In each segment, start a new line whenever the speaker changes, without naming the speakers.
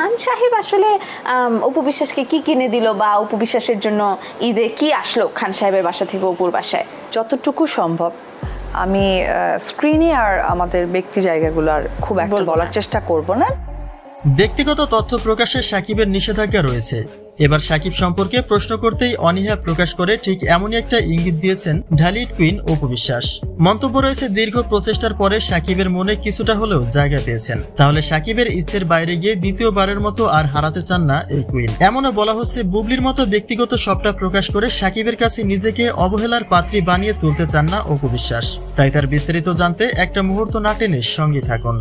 খান সাহেব আসলে উপবিশ্বাসকে কি কিনে দিল বা উপবিশ্বাসের জন্য ঈদে কি আসলো খান সাহেবের বাসা থেকে অপুর বাসায়?
যতটুকু সম্ভব। আমি স্ক্রিনে আর আমাদের ব্যক্তি জায়গাগুলো আর খুব একটা বলার চেষ্টা করব না।
ব্যক্তিগত তথ্য প্রকাশে সাকিবের নিষেধাজ্ঞা রয়েছে। এবার সাকিব সম্পর্কে প্রশ্ন করতেই অনীহা প্রকাশ করে ঠিক এমনই একটা ইঙ্গিত দিয়েছেন ঢালিউড কুইন অপু বিশ্বাস। মন্তব্য রয়েছে, দীর্ঘ প্রচেষ্টার পরে সাকিবের মনে কিছুটা হলেও জায়গা পেয়েছেন। তাহলে সাকিবের ইচ্ছের বাইরে গিয়ে দ্বিতীয়বারের মতো আর হারাতে চান না এই কুইন। এমনও বলা হচ্ছে, বুবলির মতো ব্যক্তিগত সবটা প্রকাশ করে সাকিবের কাছে নিজেকে অবহেলার পাত্রী বানিয়ে তুলতে চান না অপু বিশ্বাস। তাই তার বিস্তারিত জানতে একটা মুহূর্ত না টেনে সঙ্গে থাকুন।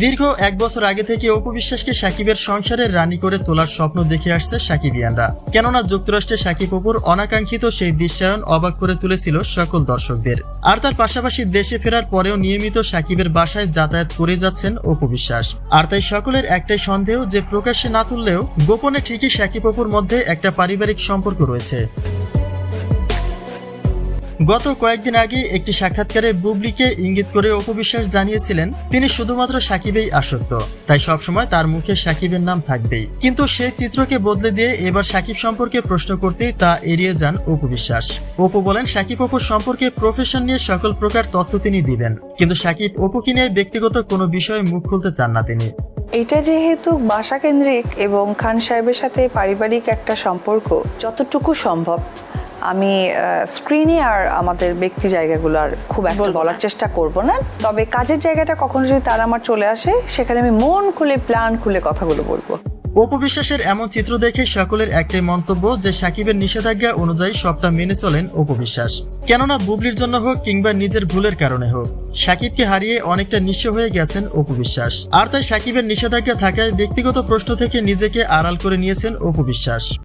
দীর্ঘ এক বছর আগে থেকে অপু বিশ্বাসকে সাকিবের সংসারের রানী করে তোলার স্বপ্ন দেখে আসছে সাকিবিয়ানরা। কেননা যুক্তরাষ্ট্রে সাকিব অপুর অনাকাঙ্ক্ষিত সেই দৃশ্যায়ন অবাক করে তুলেছিল সকল দর্শকদের। আর তার পাশাপাশি দেশে ফেরার পরেও নিয়মিত সাকিবের বাসায় যাতায়াত করে যাচ্ছেন অপু বিশ্বাস। আর তাই সকলের একটাই সন্দেহ যে প্রকাশ্যে না তুললেও গোপনে ঠিকই সাকিব অপুর মধ্যে একটা পারিবারিক সম্পর্ক রয়েছে। গত কয়েকদিন আগে একটি সাক্ষাৎকারে বুবলিকে ইঙ্গিত করে অপবিশ্বাস জানিয়েছিলেন, তিনি শুধুমাত্র সাকিবেই আসক্ত। তাই সবসময় তার মুখে সাকিবের নাম থাকবেই। কিন্তু সেই চিত্রকে বদলে দিয়ে এবার সাকিব সম্পর্কে প্রশ্ন করতেই তা এড়িয়ে যান অপবিশ্বাস। অপু বলেন, সাকিব অপুর সম্পর্কে প্রফেশন নিয়ে সকল প্রকার তথ্য তিনি দিবেন। কিন্তু সাকিব অপুকে নিয়ে ব্যক্তিগত কোনো বিষয়ে মুখ খুলতে চান না তিনি।
এটা যেহেতু বাসা কেন্দ্রিক এবং খান সাহেবের সাথে পারিবারিক একটা সম্পর্ক, যতটুকু সম্ভব। আমি স্ক্রিনে আর আমাদের ব্যক্তি জায়গাগুলো আর খুব একটা বলার চেষ্টা করব না। তবে কাজের জায়গাটা কখনো যদি তারা আমার চলে আসে সেখানে আমি মন খুলে প্ল্যান খুলে কথাগুলো বলব।
অপবিশ্বাসের এমন চিত্র দেখে সকলের একটাই মন্তব্য যে সাকিবের নিষেধাজ্ঞা অনুযায়ী সবটা মেনে চলেন অপবিশ্বাস কেননা বুবলির জন্য হোক কিংবা নিজের ভুলের কারণে হোক সাকিবকে হারিয়ে অনেকটা নিঃস্ব হয়ে গেছেন অপবিশ্বাস আর তাই সাকিবের নিষেধাজ্ঞা থাকায় ব্যক্তিগত প্রশ্ন থেকে নিজেকে আড়াল করে নিয়েছেন অপবিশ্বাস